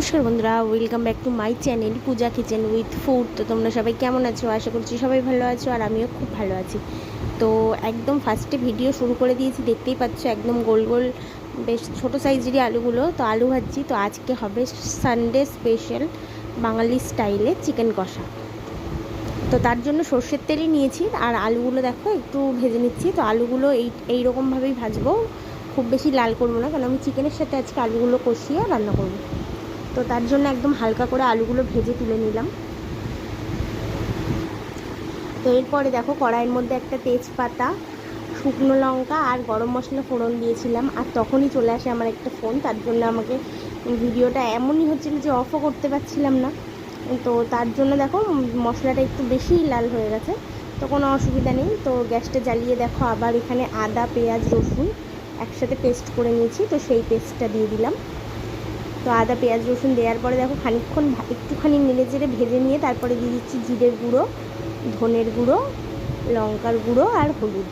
নমস্কার বন্ধুরা welcome back to my channel Puja kitchen with food তো তোমরা সবাই কেমন আছো? আশা করছি সবাই ভালো আছো আর আমিও খুব ভালো আছি। তো একদম ফার্স্টে ভিডিও শুরু করে দিয়েছি, দেখতেই পাচ্ছ একদম গোল গোল বেশ ছোটো সাইজেরই আলুগুলো। তো আলু ভাজছি, তো আজকে হবে সানডে স্পেশাল বাঙালি স্টাইলে চিকেন কষা। তো তার জন্য সর্ষের তেলই নিয়েছি, আর আলুগুলো দেখো একটু ভেজে নিচ্ছি। তো আলুগুলো এই, এইরকমভাবেই ভাজবো, খুব বেশি লাল করব না, কারণ আমি চিকেনের সাথে আজকে আলুগুলো কষিয়ে রান্না করব। তো তার জন্য একদম হালকা করে আলুগুলো ভেজে তুলে নিলাম। তো এরপরে দেখো কড়াইয়ের মধ্যে একটা তেজপাতা, শুকনো লঙ্কা আর গরম মশলা ফোড়ন দিয়েছিলাম। আর তখনই চলে আসে আমার একটা ফোন, তার জন্য আমাকে ভিডিওটা এমনই হচ্ছিল যে অফও করতে পারছিলাম না। তো তার জন্য দেখো মশলাটা একটু বেশিই লাল হয়ে গেছে, তো কোনো অসুবিধা নেই। তো গ্যাসটা জ্বালিয়ে দেখো আবার এখানে আদা, পেঁয়াজ, রসুন একসাথে পেস্ট করে নিয়েছি, তো সেই পেস্টটা দিয়ে দিলাম। তো আদা, পেঁয়াজ, রসুন দেওয়ার পরে দেখো খানিকক্ষণ একটুখানি নেড়ে চেড়ে ভেজে নিয়ে তারপরে দিয়ে দিচ্ছি জিরের গুঁড়ো, ধনের গুঁড়ো, লঙ্কার গুঁড়ো আর হলুদ।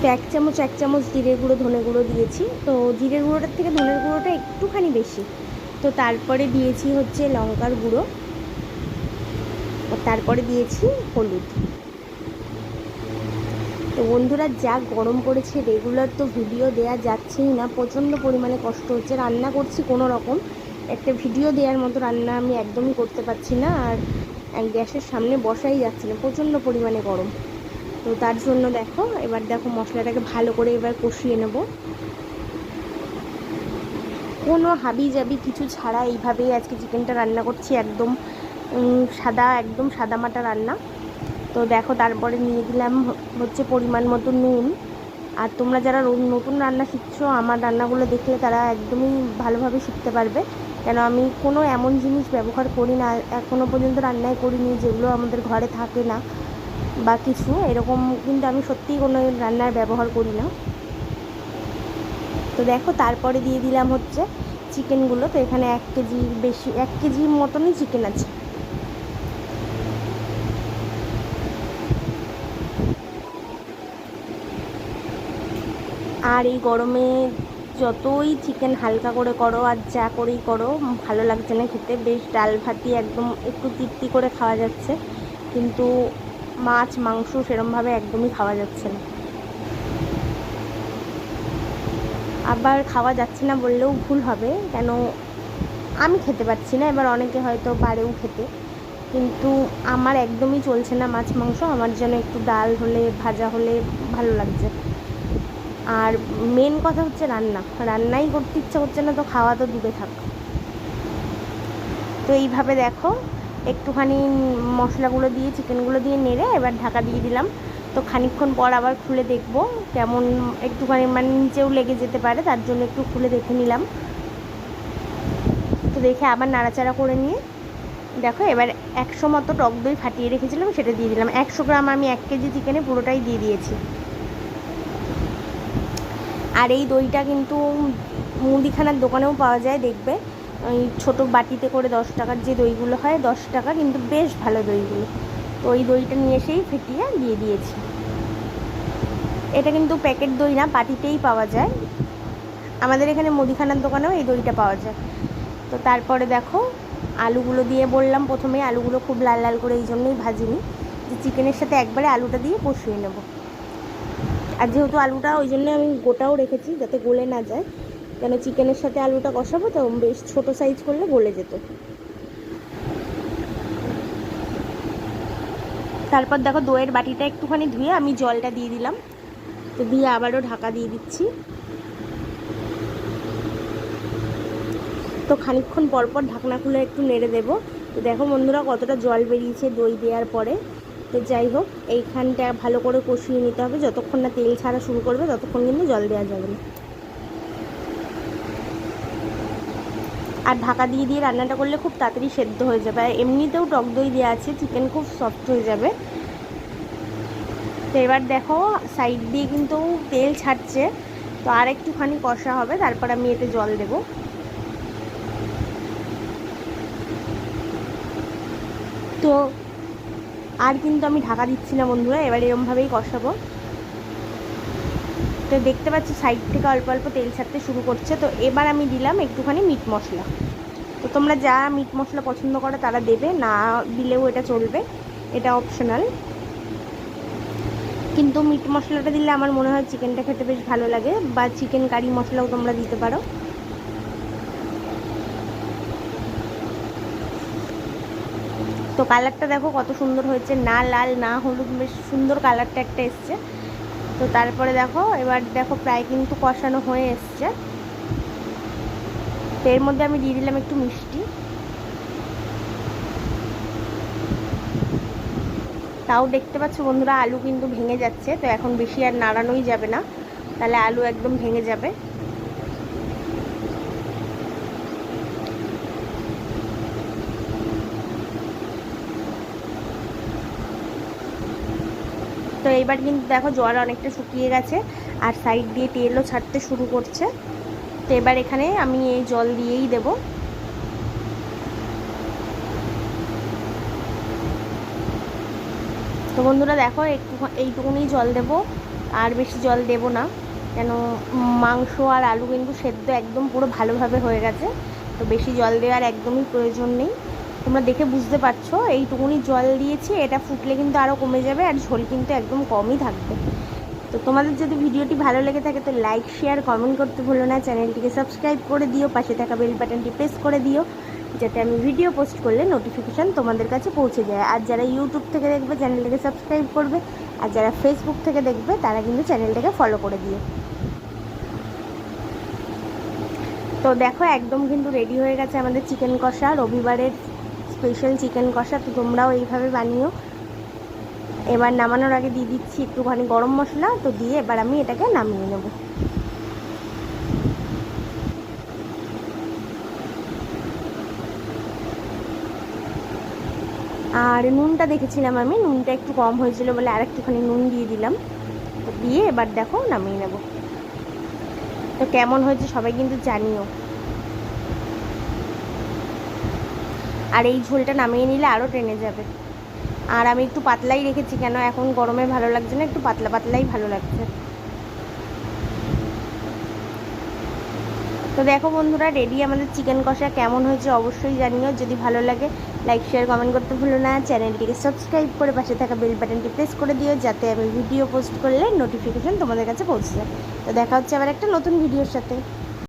তো এক চামচ এক চামচ জিরের গুঁড়ো, ধনে গুঁড়ো দিয়েছি। তো জিরের গুঁড়োটার থেকে ধনের গুঁড়োটা একটুখানি বেশি। তো তারপরে দিয়েছি হচ্ছে লঙ্কার গুঁড়ো। তারপরে দিয়েছি হলুদ। তো বন্ধুরা, যা গরম পড়েছে রেগুলার তো ভিডিও দেওয়া যাচ্ছেই না। প্রচণ্ড পরিমাণে কষ্ট হচ্ছে। রান্না করছি কোনো রকম। একটা ভিডিও দেওয়ার মতো রান্না আমি একদমই করতে পারছি না। আর গ্যাসের সামনে বসাই যাচ্ছে না। প্রচণ্ড পরিমাণে গরম। তো তার জন্য দেখো, এবার দেখো মশলাটাকে ভালো করে এবার কষিয়ে নেব। কোনো হাবি জাবি কিছু ছাড়া এইভাবেই আজকে চিকেনটা রান্না করছি। একদম সাদা একদম সাদা মাটা রান্না। তো দেখো, তারপরে নিয়ে দিলাম হচ্ছে পরিমাণ মতো নুন। আর তোমরা যারা নতুন রান্না শিখছো, আমার রান্নাগুলো দেখলে তারা একদমই ভালোভাবে শিখতে পারবে। কেন, আমি কোনো এমন জিনিস ব্যবহার করি না এখনও পর্যন্ত রান্নায় করিনি, যেগুলো আমাদের ঘরে থাকে না বা কিছু। এরকম কিন্তু আমি সত্যিই কোনো রান্নার ব্যবহার করি না। তো দেখো, তারপরে দিয়ে দিলাম হচ্ছে চিকেনগুলো। তো এখানে এক কেজি, বেশি, এক কেজির মতনই চিকেন আছে। আর এই গরমে যতই চিকেন হালকা করে করো আর যা করেই করো, ভালো লাগছে না খেতে। বেশ ডাল ভাতি একদম একটু তৃপ্তি করে খাওয়া যাচ্ছে। কিন্তু মাছ, মাংস সেরমভাবে একদমই খাওয়া যাচ্ছে না। আবার খাওয়া যাচ্ছে না বললেও ভুল হবে, কেন আমি খেতে পারছি না। এবার অনেকে হয়তো পারেও খেতে। কিন্তু আমার একদমই চলছে না মাছ, মাংস। আমার যেন একটু ডাল হলে, ভাজা হলে ভালো লাগছে। আর মেন কথা হচ্ছে রান্না। রান্নাই করতে ইচ্ছা করছে না, তো খাওয়া তো দূরে থাক। তো এইভাবে দেখো, একটুখানি মশলাগুলো দিয়ে চিকেনগুলো দিয়ে নেড়ে এবার ঢাকা দিয়ে দিলাম। তো খানিকক্ষণ পর আবার খুলে দেখব কেমন একটুখানি মানে নিচেও লেগে যেতে পারে, তার জন্য একটু খুলে দেখে নিলাম। তো দেখে আবার নাড়াচাড়া করে নিয়ে, দেখো এবার একশো মতো টক দই ফাটিয়ে রেখেছিলাম, সেটা দিয়ে দিলাম। একশো গ্রাম আমি এক কেজি চিকেনে পুরোটাই দিয়ে দিয়েছি। আর এই দইটা কিন্তু মুদিখানার দোকানেও পাওয়া যায়, দেখবে। ওই ছোটো বাটিতে করে দশ টাকার যে দইগুলো হয়, দশ টাকা কিন্তু বেশ ভালো দইগুলো। তো ওই দইটা নিয়ে এসেই ফেটিয়ে দিয়ে দিয়েছি। এটা কিন্তু প্যাকেট দই না, বাটিতেই পাওয়া যায়। আমাদের এখানে মুদিখানার দোকানেও এই দইটা পাওয়া যায়। তো তারপরে দেখো, আলুগুলো দিয়ে বললাম প্রথমে আলুগুলো খুব লাল লাল করে এই জন্যই ভাজিনি। যে চিকেনের সাথে একবারে আলুটা দিয়ে কষিয়ে নেব। আর যেহেতু আলুটা ওই জন্য আমি গোটাও রেখেছি যাতে গলে না যায়, কেন চিকেনের সাথে আলুটা কষাবো তো বেশ ছোটো সাইজ করলে গলে যেত। তারপর দেখো দইয়ের বাটিটা একটুখানি ধুয়ে আমি জলটা দিয়ে দিলাম, তো দিয়ে আবারও ঢাকা দিয়ে দিচ্ছি। তো খানিকক্ষণ পরপর ঢাকনা খুলে একটু নেড়ে দেবো। তো দেখো বন্ধুরা কতটা জল বেরিয়েছে দই দেওয়ার পরে। তো যাই হোক, এইখানটা ভালো করে কষিয়ে নিতে হবে। যতক্ষণ না তেল ছাড়া শুরু করবে, ততক্ষণ কিন্তু জল দেওয়া যাবে না। আর ঢাকা দিয়ে দিয়ে রান্নাটা করলে খুব তাড়াতাড়ি সেদ্ধ হয়ে যাবে। আর এমনিতেও টক দই দেওয়া আছে, চিকেন খুব সফট হয়ে যাবে। তো এবার দেখো সাইড দিয়ে কিন্তু তেল ছাড়ছে। তো আর একটুখানি কষা হবে, তারপর আমি এতে জল দেবো। তো আর কিন্তু আমি ঢাকা দিচ্ছি না, বন্ধুরা। এবার এরমভাবেই কষাবো। তো দেখতে পাচ্ছি সাইড থেকে অল্প অল্প তেল ছাড়তে শুরু করছে। তো এবার আমি দিলাম একটুখানি মিট মশলা। তো তোমরা যা মিট মশলা পছন্দ করো তারা দেবে, না দিলেও এটা চলবে। এটা অপশনাল কিন্তু মিট মশলাটা দিলে আমার মনে হয় চিকেনটা খেতে বেশ ভালো লাগে, বা চিকেন কারি মশলাও তোমরা দিতে পারো। তো কালারটা দেখো কত সুন্দর হয়েছে। না লাল, না হলুদ, বেশ সুন্দর কালারটা একটা এসছে। তো তারপরে দেখো, এবার দেখো প্রায় কিন্তু কষানো হয়ে এসছে। তো এর মধ্যে আমি দিয়ে দিলাম একটু মিষ্টি। তাও দেখতে পাচ্ছ বন্ধুরা, আলু কিন্তু ভেঙে যাচ্ছে, তো এখন বেশি আর নাড়ানোই যাবে না। তাহলে আলু একদম ভেঙে যাবে। তো এবার কিন্তু দেখো জল অনেকটা শুকিয়ে গেছে, আর সাইড দিয়ে তেলও ছাড়তে শুরু করছে। তো এবার এখানে আমি এই জল দিয়েই দেব। তো বন্ধুরা দেখো, একটু এইটুকুনি জল দেব, আর বেশি জল দেব না। কেন মাংস আর আলু কিন্তু সেদ্ধ একদম পুরো ভালোভাবে হয়ে গেছে, তো বেশি জল দেওয়ার একদমই প্রয়োজন নেই। তোমরা দেখে বুঝতে পারছ, এইটুকুনি জল দিয়েছি, এটা ফুটলে কিন্তু আরও কমে যাবে আর ঝোল কিন্তু একদম কমই থাকবে। তো তোমাদের যদি ভিডিওটি ভালো লেগে থাকে তো লাইক, শেয়ার, কমেন্ট করতে ভুলো না, চ্যানেলটিকে সাবস্ক্রাইব করে দিও, পাশে থাকা বেল বাটনটি প্রেস করে দিও, যাতে আমি ভিডিও পোস্ট করলে নোটিফিকেশান তোমাদের কাছে পৌঁছে যায়। আর যারা ইউটিউব থেকে দেখবে, চ্যানেলটাকে সাবস্ক্রাইব করবে, আর যারা ফেসবুক থেকে দেখবে, তারা কিন্তু চ্যানেলটাকে ফলো করে দিও। তো দেখো, একদম কিন্তু রেডি হয়ে গেছে আমাদের চিকেন কষা। রবিবারের স্পেশাল চিকেন কষা, তো তোমরাও এইভাবে বানিও। এবার নামানোর আগে দিয়ে দিচ্ছি একটুখানি গরম মশলা, তো দিয়ে এবার আমি এটাকে নামিয়ে নেব। আর নুনটা দেখেছিলাম আমি, নুনটা একটু কম হয়েছিল বলে আর একটুখানি নুন দিয়ে দিলাম। তো দিয়ে এবার দেখো নামিয়ে নেব। তো কেমন হয়েছে সবাই কিন্তু জানিও। আর এই ঝোলটা নামিয়ে নিলে আরও টেনে যাবে। আর আমি একটু পাতলাই রেখেছি কেন? এখন গরমে ভালো লাগছে না, একটু পাতলা পাতলাই ভালো লাগছে। তো দেখো বন্ধুরা রেডি আমাদের চিকেন কষা কেমন হয়েছে অবশ্যই জানিও। যদি ভালো লাগে লাইক শেয়ার কমেন্ট করতে ভুলো না। চ্যানেলটিকে সাবস্ক্রাইব করে পাশে থাকা বেল বাটনটি প্রেস করে দিও, যাতে আমি ভিডিও পোস্ট করলে নোটিফিকেশান তোমাদের কাছে পৌঁছে যায়। তো দেখা হচ্ছে আবার একটা নতুন ভিডিওর সাথে।